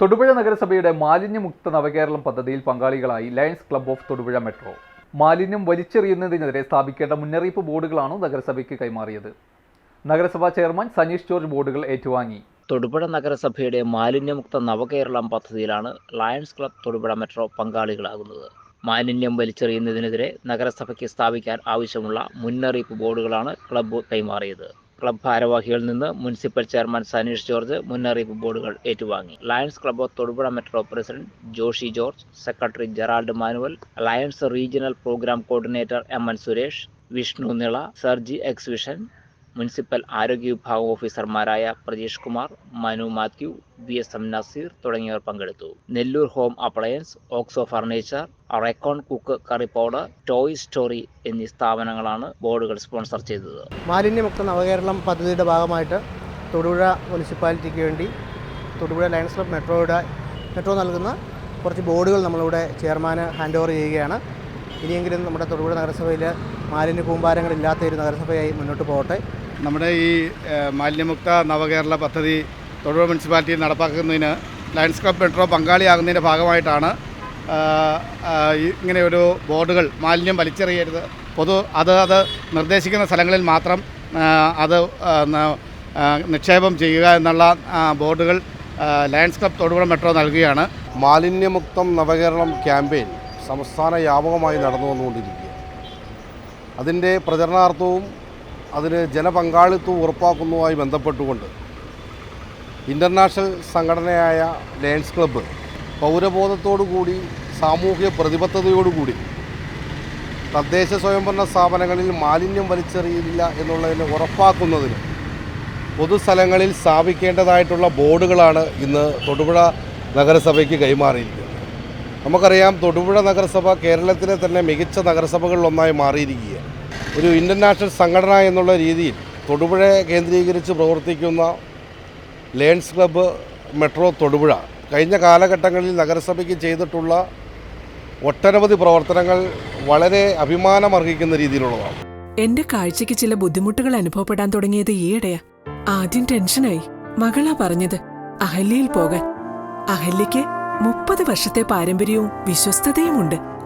തൊടുപുഴ നഗരസഭയുടെ മാലിന്യമുക്ത നവകേരളം പദ്ധതിയിൽ പങ്കാളികളായി lions club of Thodupuzha metro. മാലിന്യം വലിച്ചെറിയുന്നതിനെതിരെ സ്ഥാപിക്കേണ്ട മുന്നറിയിപ്പ് ബോർഡുകളാണ് നഗരസഭയ്ക്ക് കൈമാറിയത്. നഗരസഭാ ചെയർമാൻ സനീഷ് ജോർജ് ബോർഡുകൾ ഏറ്റുവാങ്ങി. തൊടുപുഴ നഗരസഭയുടെ മാലിന്യമുക്ത നവകേരളം പദ്ധതിയിലാണ് ലയൺസ് ക്ലബ് തൊടുപുഴ മെട്രോ പങ്കാളികളാകുന്നത്. മാലിന്യം വലിച്ചെറിയുന്നതിനെതിരെ നഗരസഭയ്ക്ക് സ്ഥാപിക്കാൻ ആവശ്യമുള്ള മുന്നറിയിപ്പ് ബോർഡുകളാണ് ക്ലബ്ബ് കൈമാറിയത്. ക്ലബ് ഭാരവാഹികളിൽ നിന്ന് മുനിസിപ്പൽ ചെയർമാൻ സനീഷ് ജോർജ് മുന്നറിയിപ്പ് ബോർഡുകൾ ഏറ്റുവാങ്ങി. Lions club of Thodupuzha metro president Joshy George secretary Gerald Manuel lions regional programme coordinator M N Suresh Vishnu Nila Sarji exhibition municipal ആരോഗ്യ വിഭാഗം ഓഫീസർമാരായ Prajeesh Kumar Manu Mathew V S M Nazeer തുടങ്ങിയവർ പങ്കെടുത്തു. Nellur home appliance Oxo furniture Recon cook curry powder toy story എന്നീ സ്ഥാപനങ്ങളാണ് ബോർഡുകൾ sponsor ചെയ്തത്. മാലിന്യമുക്ത നവകേരളം പദ്ധതിയുടെ ഭാഗമായിട്ട് തൊടുപുഴ മുനിസിപ്പാലിറ്റിക്ക് വേണ്ടി തൊടുപുഴ ലയൺസ് ക്ലബ് മെട്രോയുടെ മെട്രോ നൽകുന്ന കുറച്ച് ബോർഡുകൾ നമ്മളിവിടെ ചെയർമാന് ഹാൻഡ് ഓവർ ചെയ്യുകയാണ്. ഇനിയെങ്കിലും നമ്മുടെ തൊടുപുഴ നഗരസഭയിൽ മാലിന്യ കൂമ്പാരങ്ങളില്ലാത്ത ഒരു നഗരസഭയായി മുന്നോട്ട് പോകട്ടെ. നമ്മുടെ ഈ മാലിന്യമുക്ത നവകേരള പദ്ധതി തൊഴിൽ മുനിസിപ്പാലിറ്റി നടപ്പാക്കുന്നതിന് ലയൺസ് ക്ലബ് മെട്രോ പങ്കാളിയാകുന്നതിന്റെ ഭാഗമായിട്ടാണ് ഇങ്ങനെ ഒരു ബോർഡുകൾ മാലിന്യം വലിച്ചെറിയരുത്. പൊതു അത് അത് നിർദ്ദേശിക്കുന്ന സ്ഥലങ്ങളിൽ മാത്രം അത് നിക്ഷേപം ചെയ്യുക എന്നുള്ള ബോർഡുകൾ ലയൺസ് ക്ലബ് തൊടുപുഴ മെട്രോ നൽകുകയാണ്. മാലിന്യമുക്തം നവകേരളം ക്യാമ്പയിൻ സംസ്ഥാന വ്യാപകമായി നടന്നു വന്നുകൊണ്ടിരിക്കുക അതിന്റെ പ്രചരണാർത്ഥവും അതിന് ജനപങ്കാളിത്തവും ഉറപ്പാക്കുന്നതുമായി ബന്ധപ്പെട്ടുകൊണ്ട് ഇന്റർനാഷണൽ സംഘടനയായ ലയൺസ് ക്ലബ്ബ് പൗരബോധത്തോടുകൂടി സാമൂഹ്യ പ്രതിബദ്ധതയോടുകൂടി തദ്ദേശ സ്വയംഭരണ സ്ഥാപനങ്ങളിൽ മാലിന്യം വലിച്ചെറിയില്ല എന്നുള്ളതിന് ഉറപ്പാക്കുന്നതിന് പൊതുസ്ഥലങ്ങളിൽ സ്ഥാപിക്കേണ്ടതായിട്ടുള്ള ബോർഡുകളാണ് ഇന്ന് തൊടുപുഴ നഗരസഭയ്ക്ക് കൈമാറിയിരിക്കുന്നത്. നമുക്കറിയാം തൊടുപുഴ നഗരസഭ കേരളത്തിലെ തന്നെ മികച്ച നഗരസഭകളിലൊന്നായി മാറിയിരിക്കുകയാണ്. ഒരു ഇന്റർനാഷണൽ സംഘടന എന്നുള്ള രീതിയിൽ തൊടുപുഴ കേന്ദ്രീകരിച്ച് പ്രവർത്തിക്കുന്ന ലയൺസ് ക്ലബ്ബ് മെട്രോ തൊടുപുഴ കഴിഞ്ഞ കാലഘട്ടങ്ങളിൽ നഗരസഭയ്ക്ക് ചെയ്തിട്ടുള്ള ഒട്ടനവധി പ്രവർത്തനങ്ങൾ വളരെ അഭിമാനമർഹിക്കുന്ന രീതിയിലുള്ളതാണ്. എന്റെ കാഴ്ചയ്ക്ക് ചില ബുദ്ധിമുട്ടുകൾ അനുഭവപ്പെടാൻ തുടങ്ങിയത് ഈയിടെയാ. ആദ്യം ടെൻഷനായി. മകളാ പറഞ്ഞത് അഹല്യയിൽ പോകാൻ. അഹല്യയ്ക്ക് മുപ്പത് വർഷത്തെ പാരമ്പര്യവും വിശ്വസ്തതയുമുണ്ട്.